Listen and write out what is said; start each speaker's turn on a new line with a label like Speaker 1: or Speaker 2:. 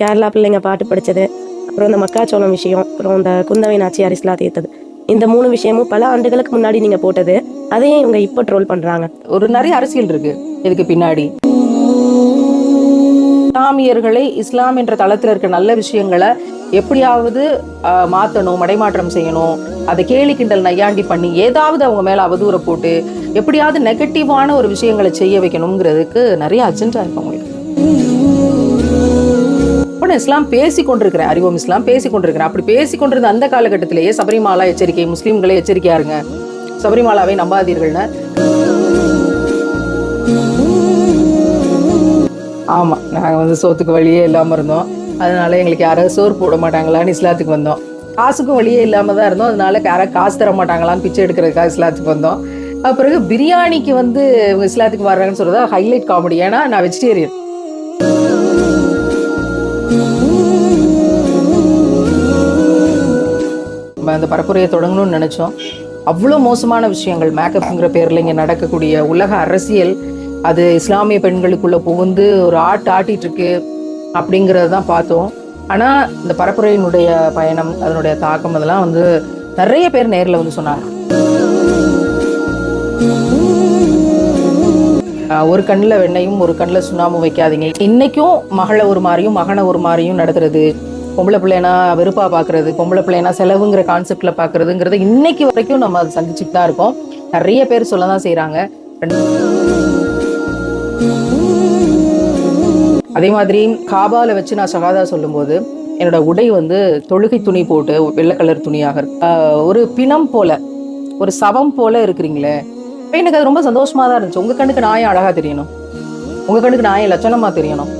Speaker 1: கேரளா பிள்ளைங்க பாட்டு படிச்சது அப்புறம் இந்த மக்காச்சோளம் விஷயம் அப்புறம் இந்த குந்தவை நாச்சியார் அரிசிலா தேர்த்தது இந்த மூணு விஷயமும் பல ஆண்டுகளுக்கு முன்னாடி நீங்க போட்டது அதையும் இவங்க இப்போ ட்ரோல் பண்றாங்க.
Speaker 2: ஒரு நிறைய அரசியல் இருக்கு இதுக்கு பின்னாடி. இஸ்லாமியர்களை இஸ்லாம் என்ற தளத்தில் இருக்க நல்ல விஷயங்களை எப்படியாவது மாற்றணும் மாத்தணும் மடைமாற்றம் செய்யணும். அதை கேலி கிண்டல் நையாண்டி பண்ணி ஏதாவது அவங்க மேல அவதூறை போட்டு எப்படியாவது நெகட்டிவான ஒரு விஷயங்களை செய்ய வைக்கணுங்கிறதுக்கு நிறைய அஜெண்டா இருக்கு அவங்களுக்கு. இப்ப இஸ்லாம் பேசி கொண்டிருக்கிறேன் அறிவோம் இஸ்லாம் பேசி கொண்டிருக்கிறேன் அப்படி பேசி கொண்டிருந்த அந்த காலகட்டத்திலேயே சபரிமாலா எச்சரிக்கை முஸ்லீம்களை எச்சரிக்கையா இருங்க சபரிமாலாவை நம்பாதீர்கள்னு. ஆமா நாங்கள் வந்து சோத்துக்கு வழியே இல்லாமல் இருந்தோம். அதனால எங்களுக்கு யாராவது சோறு போட மாட்டாங்களான்னு இஸ்லாத்துக்கு வந்தோம். காசுக்கும் வழியே இல்லாம தான் இருந்தோம். அதனால யாராவது காசு தர மாட்டாங்களான்னு பிச்சை எடுக்கிறதுக்காக இஸ்லாத்துக்கு வந்தோம். அப்புறம் பிறகு பிரியாணிக்கு வந்து இஸ்லாத்துக்கு வர்றாங்கன்னு சொல்றதா ஹைலைட் காமெடி. ஏன்னா நான் வெஜிடேரியன் அந்த பரப்புரையை தொடங்கணும்னு நினைச்சோம். அவ்வளோ மோசமான விஷயங்கள். மேக்கப்புங்கிற பேரில் இங்க நடக்கக்கூடிய உலக அரசியல் அது இஸ்லாமிய பெண்களுக்குள்ள புகுந்து ஒரு ஆட்டு ஆட்டிட்டு இருக்கு அப்படிங்கறத தான் பார்த்தோம். ஆனா இந்த பரப்புரையினுடைய பயணம் அதனுடைய தாக்கம் அதெல்லாம் வந்து நிறைய பேர் நேர்ல வந்து சொன்னாங்க. ஆஹ் ஒரு கண்ணில் வெண்ணையும் ஒரு கண்ணில் சுண்ணாமும் வைக்காதீங்க. இன்னைக்கும் மகளை ஒரு மாதிரியும் மகனை ஒரு மாதிரியும் நடத்துறது பொம்பளை பிள்ளைனா வெறுப்பாக பார்க்கறது பொம்பளை பிள்ளைனா செலவுங்கிற கான்செப்டில் பார்க்குறதுங்கிறத இன்னைக்கு வரைக்கும் நம்ம அதை சந்திச்சுட்டு தான் இருக்கோம். நிறைய பேர் சொல்ல தான் செய்கிறாங்க அதே மாதிரி காபால வச்சு நான் சகாதா சொல்லும்போது என்னோட உடை வந்து தொழுகை துணி போட்டு வெள்ளை கலர் துணியாக ஒரு பிணம் போல ஒரு சவம் போல இருக்கிறீங்களே எனக்கு அது ரொம்ப சந்தோஷமாக தான் இருந்துச்சு. உங்கள் கண்ணுக்கு நாயம் அழகாக தெரியணும்? உங்கள் கண்ணுக்கு நாயம் லட்சணமாக தெரியணும்?